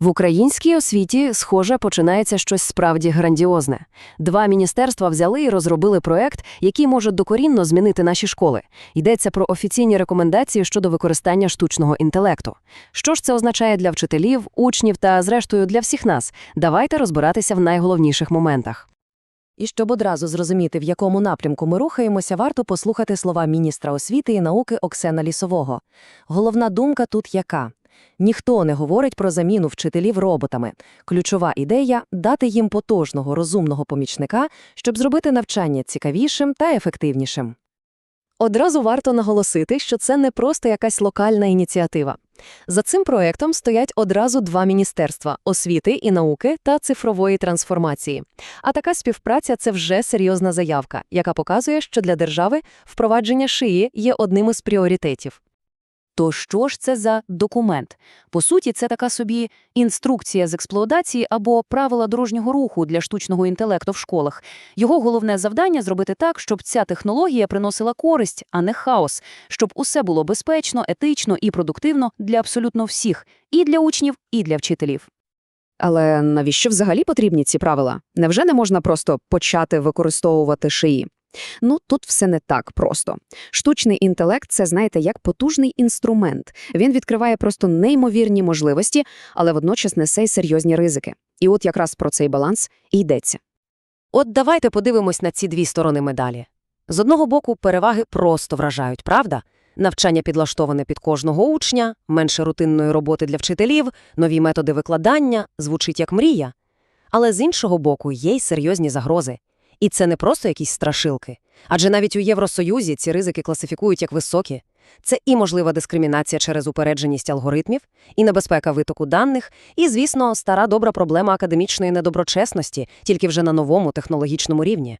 В українській освіті, схоже, починається щось справді грандіозне. Два міністерства взяли і розробили проект, який може докорінно змінити наші школи. Йдеться про офіційні рекомендації щодо використання штучного інтелекту. Що ж це означає для вчителів, учнів та, зрештою, для всіх нас? Давайте розбиратися в найголовніших моментах. І щоб одразу зрозуміти, в якому напрямку ми рухаємося, варто послухати слова міністра освіти і науки Оксена Лісового. Головна думка тут яка? Ніхто не говорить про заміну вчителів роботами. Ключова ідея – дати їм потужного, розумного помічника, щоб зробити навчання цікавішим та ефективнішим. Одразу варто наголосити, що це не просто якась локальна ініціатива. За цим проектом стоять одразу два міністерства – освіти і науки та цифрової трансформації. А така співпраця – це вже серйозна заявка, яка показує, що для держави впровадження шиї є одним із пріоритетів. То що ж це за документ? По суті, це така собі інструкція з експлуатації або правила дорожнього руху для штучного інтелекту в школах. Його головне завдання зробити так, щоб ця технологія приносила користь, а не хаос, щоб усе було безпечно, етично і продуктивно для абсолютно всіх – і для учнів, і для вчителів. Але навіщо взагалі потрібні ці правила? Невже не можна просто почати використовувати шиї? Ну, тут все не так просто. Штучний інтелект – це, знаєте, як потужний інструмент. Він відкриває просто неймовірні можливості, але водночас несе й серйозні ризики. І от якраз про цей баланс і йдеться. От давайте подивимось на ці дві сторони медалі. З одного боку, переваги просто вражають, правда? Навчання підлаштоване під кожного учня, менше рутинної роботи для вчителів, нові методи викладання, звучить як мрія. Але з іншого боку, є й серйозні загрози. І це не просто якісь страшилки. Адже навіть у Євросоюзі ці ризики класифікують як високі. Це і можлива дискримінація через упередженість алгоритмів, і небезпека витоку даних, і, звісно, стара добра проблема академічної недоброчесності, тільки вже на новому технологічному рівні.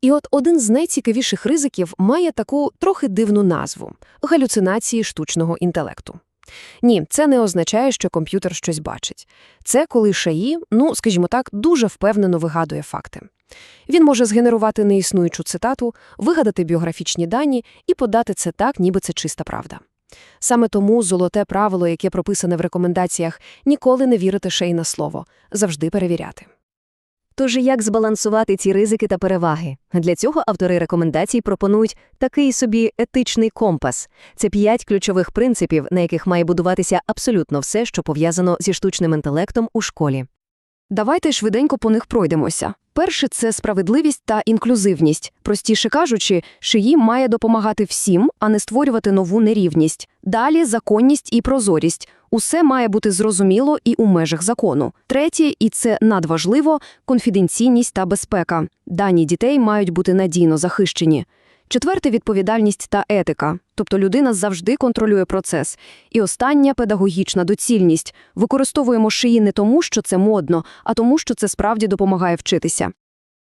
І от один з найцікавіших ризиків має таку трохи дивну назву – галюцинації штучного інтелекту. Ні, це не означає, що комп'ютер щось бачить. Це коли шаї, ну, скажімо так, дуже впевнено вигадує факти. Він може згенерувати неіснуючу цитату, вигадати біографічні дані і подати це так, ніби це чиста правда. Саме тому золоте правило, яке прописане в рекомендаціях – ніколи не вірити шеї на слово, завжди перевіряти. Тож як збалансувати ці ризики та переваги? Для цього автори рекомендацій пропонують такий собі етичний компас. Це п'ять ключових принципів, на яких має будуватися абсолютно все, що пов'язано зі штучним інтелектом у школі. Давайте швиденько по них пройдемося. Перше – це справедливість та інклюзивність. Простіше кажучи, шиї має допомагати всім, а не створювати нову нерівність. Далі – законність і прозорість. Усе має бути зрозуміло і у межах закону. Третє, і це надважливо – конфіденційність та безпека. Дані дітей мають бути надійно захищені. Четверте – відповідальність та етика, тобто людина завжди контролює процес. І остання – педагогічна доцільність. Використовуємо шиї не тому, що це модно, а тому, що це справді допомагає вчитися.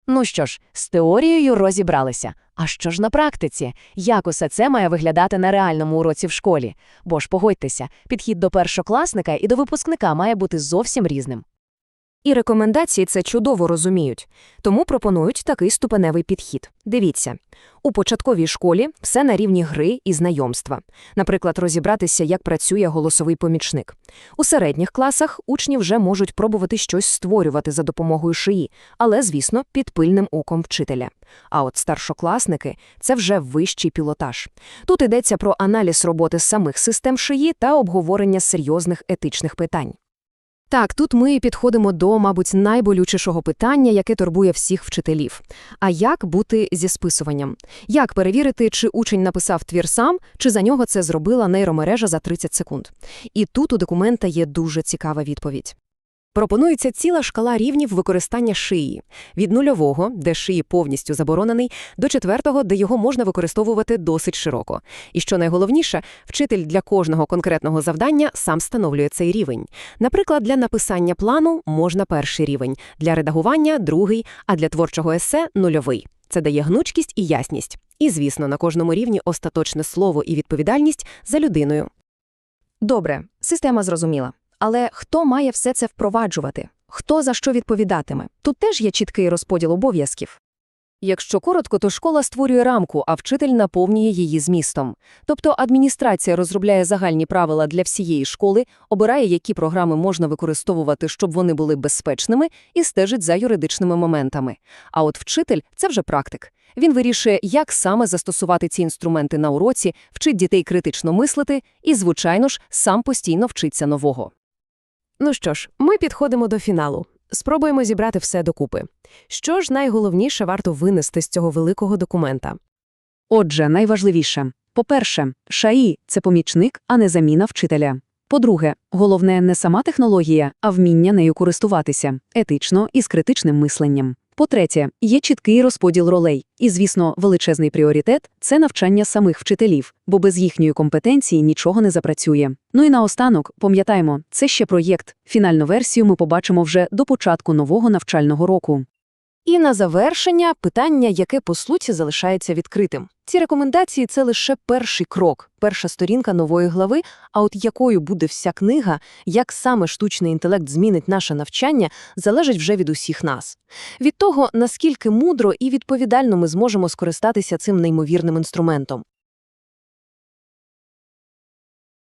Ну що ж, з теорією розібралися. А що ж на практиці? Як усе це має виглядати на реальному уроці в школі? Бо ж погодьтеся, підхід до першокласника і до випускника має бути зовсім різним. І рекомендації це чудово розуміють, тому пропонують такий ступеневий підхід. Дивіться, у початковій школі все на рівні гри і знайомства. Наприклад, розібратися, як працює голосовий помічник. У середніх класах учні вже можуть пробувати щось створювати за допомогою шиї, але, звісно, під пильним оком вчителя. А от старшокласники – це вже вищий пілотаж. Тут йдеться про аналіз роботи самих систем шиї та обговорення серйозних етичних питань. Так, тут ми підходимо до, мабуть, найболючішого питання, яке турбує всіх вчителів. А як бути зі списуванням? Як перевірити, чи учень написав твір сам, чи за нього це зробила нейромережа за 30 секунд? І тут у документа є дуже цікава відповідь. Пропонується ціла шкала рівнів використання шиї. Від нульового, де шиї повністю заборонений, до четвертого, де його можна використовувати досить широко. І що найголовніше, вчитель для кожного конкретного завдання сам встановлює цей рівень. Наприклад, для написання плану можна перший рівень, для редагування – другий, а для творчого есе – нульовий. Це дає гнучкість і ясність. І, звісно, на кожному рівні остаточне слово і відповідальність за людиною. Добре, система зрозуміла. Але хто має все це впроваджувати? Хто за що відповідатиме? Тут теж є чіткий розподіл обов'язків. Якщо коротко, то школа створює рамку, а вчитель наповнює її змістом. Тобто адміністрація розробляє загальні правила для всієї школи, обирає, які програми можна використовувати, щоб вони були безпечними, і стежить за юридичними моментами. А от вчитель – це вже практик. Він вирішує, як саме застосувати ці інструменти на уроці, вчить дітей критично мислити і, звичайно ж, сам постійно вчиться нового. Ну що ж, ми підходимо до фіналу. Спробуємо зібрати все докупи. Що ж найголовніше варто винести з цього великого документа? Отже, найважливіше. По-перше, ШАІ – це помічник, а не заміна вчителя. По-друге, головне не сама технологія, а вміння нею користуватися, етично і з критичним мисленням. По-третє, є чіткий розподіл ролей. І, звісно, величезний пріоритет – це навчання самих вчителів, бо без їхньої компетенції нічого не запрацює. Ну і наостанок, пам'ятаємо, це ще проєкт. Фінальну версію ми побачимо вже до початку нового навчального року. І на завершення питання, яке по суті залишається відкритим. Ці рекомендації це лише перший крок, перша сторінка нової глави. А от якою буде вся книга, як саме штучний інтелект змінить наше навчання, залежить вже від усіх нас. Від того, наскільки мудро і відповідально ми зможемо скористатися цим неймовірним інструментом.